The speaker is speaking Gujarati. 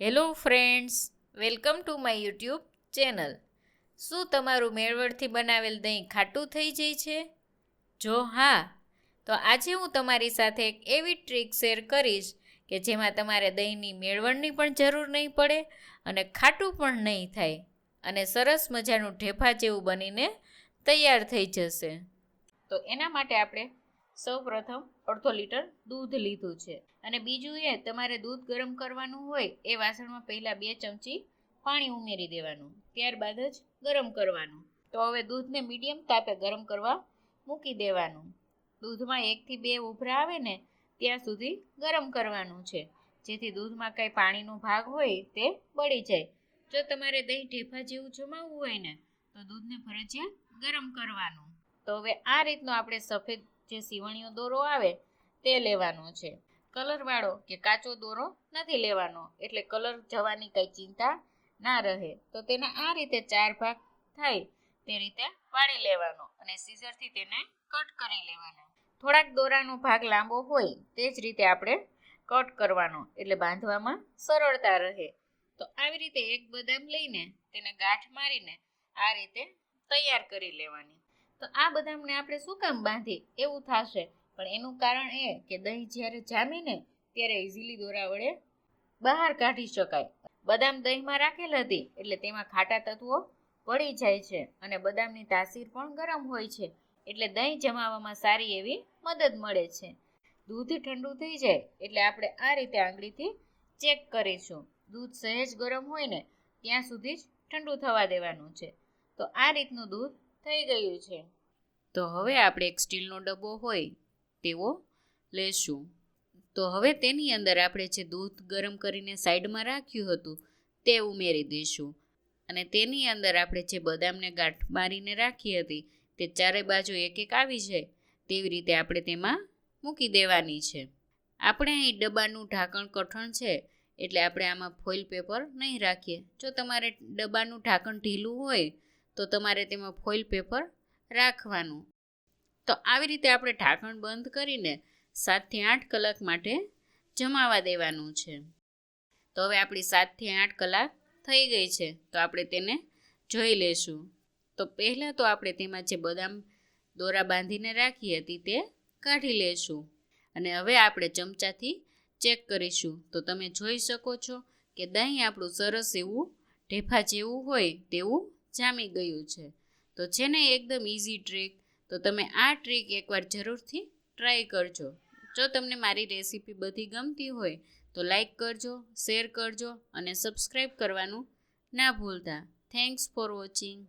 Hello friends, welcome to my YouTube channel. શું તમારું મેળવડથી બનાવેલ દહીં ખાટું થઈ જાય છે? જો હા, તો આજે હું તમારી સાથે એક એવી ટ્રીક શેર કરીશ કે જેમાં તમારે દહીંની મેળવણની પણ જરૂર નહીં પડે અને ખાટું પણ નહીં થાય અને સરસ મજાનું ઢેફા જેવું બનીને તૈયાર થઈ જશે. તો એના માટે આપણે સૌ પ્રથમ અડધો લીટર દૂધ લીધું છે. અને બીજું એ, તમારે દૂધ ગરમ કરવાનું હોય એ વાસણમાં પહેલાં બે ચમચી પાણી ઉમેરી દેવાનું, ત્યારબાદ જ ગરમ કરવાનું. તો હવે દૂધને મીડિયમ તાપે ગરમ કરવા મૂકી દેવાનું. દૂધમાં એકથી બે ઉભરા આવે ને, ત્યાં સુધી ગરમ કરવાનું છે. જેથી દૂધમાં કાંઈ પાણીનો ભાગ હોય તે બળી જાય. જો તમારે દહીં ઢેફા જેવું જમાવવું હોય ને, તો દૂધને ફરજિયાત ગરમ કરવાનું. તો હવે આ રીતનો આપણે સફેદ જે સીવણીઓ દોરો આવે તે લેવાનો છે. કલરવાળો કે કાચો દોરો નથી લેવાનો, એટલે કલર જવાની કંઈ ચિંતા ના રહે. તો તેના આ રીતે ચાર ભાગ થાય તે રીતે પાડી લેવાનો અને સીઝરથી તેને કટ કરી લેવાનો. થોડાક દોરાનો ભાગ લાંબો હોય તે જ રીતે આપણે કટ કરવાનો, એટલે બાંધવામાં સરળતા રહે. તો આવી રીતે એક બદામ લઈને તેને ગાંઠ મારીને આ રીતે તૈયાર કરી લેવાની. તો આ બદામને આપણે શું કામ બાંધી? એવું થશે. પણ એનું કારણ એ કે દહીં જ્યારે જામીને, ત્યારે ઇઝીલી દોરા વડે બહાર કાઢી શકાય. બદામ દહીંમાં રાખેલ હતી, એટલે તેમાં ખાટા તત્વો પડી જાય છે અને બદામની તાસીર પણ ગરમ હોય છે, એટલે દહીં જમાવવામાં સારી એવી મદદ મળે છે. દૂધ ઠંડુ થઈ જાય, એટલે આપણે આ રીતે આંગળીથી ચેક કરીશું. દૂધ સહેજ ગરમ હોય ને, ત્યાં સુધી જ ઠંડુ થવા દેવાનું છે. તો આ રીતનું દૂધ થઈ ગયું છે. તો હવે આપણે એક સ્ટીલનો ડબ્બો હોય તેવો લેશું. તો હવે તેની અંદર આપણે જે દૂધ ગરમ કરીને સાઈડમાં રાખ્યું હતું તે ઉમેરી દઈશું. અને તેની અંદર આપણે જે બદામને ગાંઠ મારીને રાખી હતી તે ચારે બાજુ એક એક આવી જાય તેવી રીતે આપણે તેમાં મૂકી દેવાની છે. આપણે અહીં ડબ્બાનું ઢાંકણ કઠણ છે એટલે આપણે આમાં ફોઇલ પેપર નહીં રાખીએ. જો તમારે ડબ્બાનું ઢાંકણ ઢીલું હોય તો તમારે તેમાં ફોઇલ પેપર રાખવાનું. તો આવી રીતે આપણે ઢાંકણ બંધ કરીને સાતથી આઠ કલાક માટે જમાવા દેવાનું છે. તો હવે આપણી સાતથી આઠ કલાક થઈ ગઈ છે, તો આપણે તેને જોઈ લેશું તો પહેલાં તો આપણે તેમાં જે બદામ દોરા બાંધીને રાખી હતી તે કાઢી લેશું અને હવે આપણે ચમચાથી ચેક કરીશું. તો તમે જોઈ શકો છો કે દહીં આપણું સરસ એવું ઢેફા જેવું હોય તેવું જામી ગયું છે. તો છે ને એકદમ ઇઝી ટ્રીક તો તમે આ ટ્રીક એકવાર જરૂરથી ટ્રાય કરજો. જો તમને મારી રેસીપી બધી ગમતી હોય, તો લાઈક કરજો શેર કરજો અને સબસ્ક્રાઈબ કરવાનું ના ભૂલતા. Thanks for watching